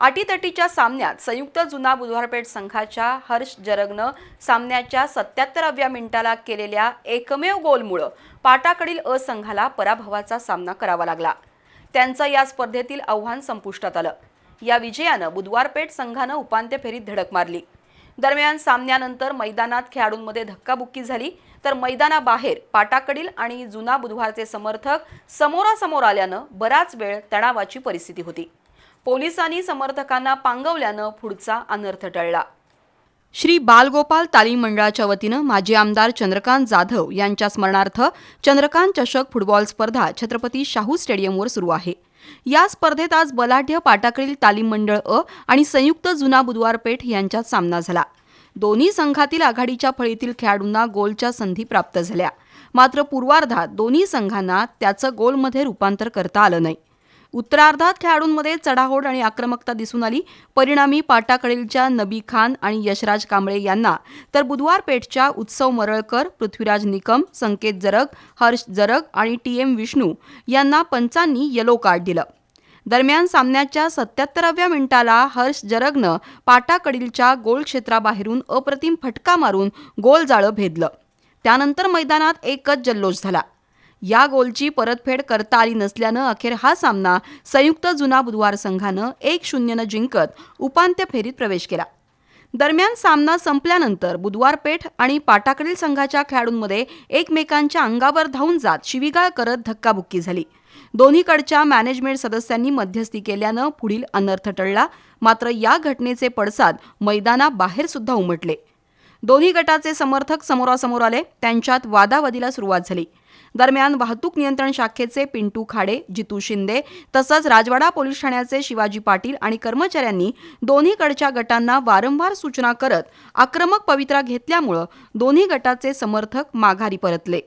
अटीतटीच्या सामन्यात संयुक्त जुना बुधवारपेठ संघाच्या हर्ष जरगनं सामन्याच्या सत्याहत्तराव्या मिनिटाला केलेल्या एकमेव गोलमुळं पाटाकडील अ संघाला पराभवाचा सामना करावा लागला. त्यांचं या स्पर्धेतील आव्हान संपुष्टात आलं. या विजयानं बुधवारपेठ संघानं उपांत्य फेरीत धडक मारली. दरम्यान सामन्यानंतर मैदानात खेळाडूंमध्ये धक्काबुक्की झाली तर मैदानाबाहेर पाटाकडील आणि जुना बुधवारचे समर्थक समोरासमोर आल्यानं बराच वेळ तणावाची परिस्थिती होती. पोलिसांनी समर्थकांना पांगवल्यानं पुढचा अनर्थ टळला. श्री बालगोपाल तालीम मंडळाच्या वतीनं माजी आमदार चंद्रकांत जाधव यांच्या स्मरणार्थ चंद्रकांत चषक फुटबॉल स्पर्धा छत्रपती शाहू स्टेडियमवर सुरू आहे. या स्पर्धेत आज बलाढ्य पाटाकडील तालीम मंडळ अ आणि संयुक्त जुना बुधवार पेठ यांच्यात सामना झाला. दोन्ही संघातील आघाडीच्या फळीतील खेळाडूंना गोलच्या संधी प्राप्त झाल्या. मात्र पूर्वार्धात दोन्ही संघांना त्याचं गोलमध्ये रूपांतर करता आलं नाही. उत्तरार्धात खेळाडूंमध्ये चढाओढ आणि आक्रमकता दिसून आली. परिणामी पाटाकडीलच्या नबी खान आणि यशराज कांबळे यांना तर बुधवार पेठच्या उत्सव मरळकर पृथ्वीराज निकम संकेत जरग हर्ष जरग आणि टी एम विष्णू यांना पंचांनी येलो कार्ड दिलं. दरम्यान सामन्याच्या सत्याहत्तराव्या मिनिटाला हर्ष जरगनं पाटाकडीलच्या गोल क्षेत्राबाहेरून अप्रतिम फटका मारून गोल जाळं भेदलं. त्यानंतर मैदानात एकच जल्लोष झाला. या गोलची परतफेड करता आली नसल्यानं अखेर हा सामना संयुक्त जुना बुधवार संघानं एक शून्यनं जिंकत उपांत्य फेरीत प्रवेश केला. दरम्यान सामना संपल्यानंतर बुधवार पेठ आणि पाटाकडील संघाच्या खेळाडूंमध्ये एकमेकांच्या अंगावर धावून जात शिवीगाळ करत धक्काबुक्की झाली. दोन्हीकडच्या मॅनेजमेंट सदस्यांनी मध्यस्थी केल्यानं पुढील अनर्थ टळला. मात्र या घटनेचे पडसाद मैदानाबाहेर सुद्धा उमटले. दोन्ही गटाचे समर्थक समोरासमोर आले. त्यांच्यात वादावादीला सुरुवात झाली. दरम्यान वाहतूक नियंत्रण शाखेचे पिंटू खाडे जितू शिंदे तसंच राजवाडा पोलीस ठाण्याचे शिवाजी पाटील आणि कर्मचाऱ्यांनी दोन्हीकडच्या गटांना वारंवार सूचना करत आक्रमक पवित्रा घेतल्यामुळं दोन्ही गटाचे समर्थक माघारी परतले.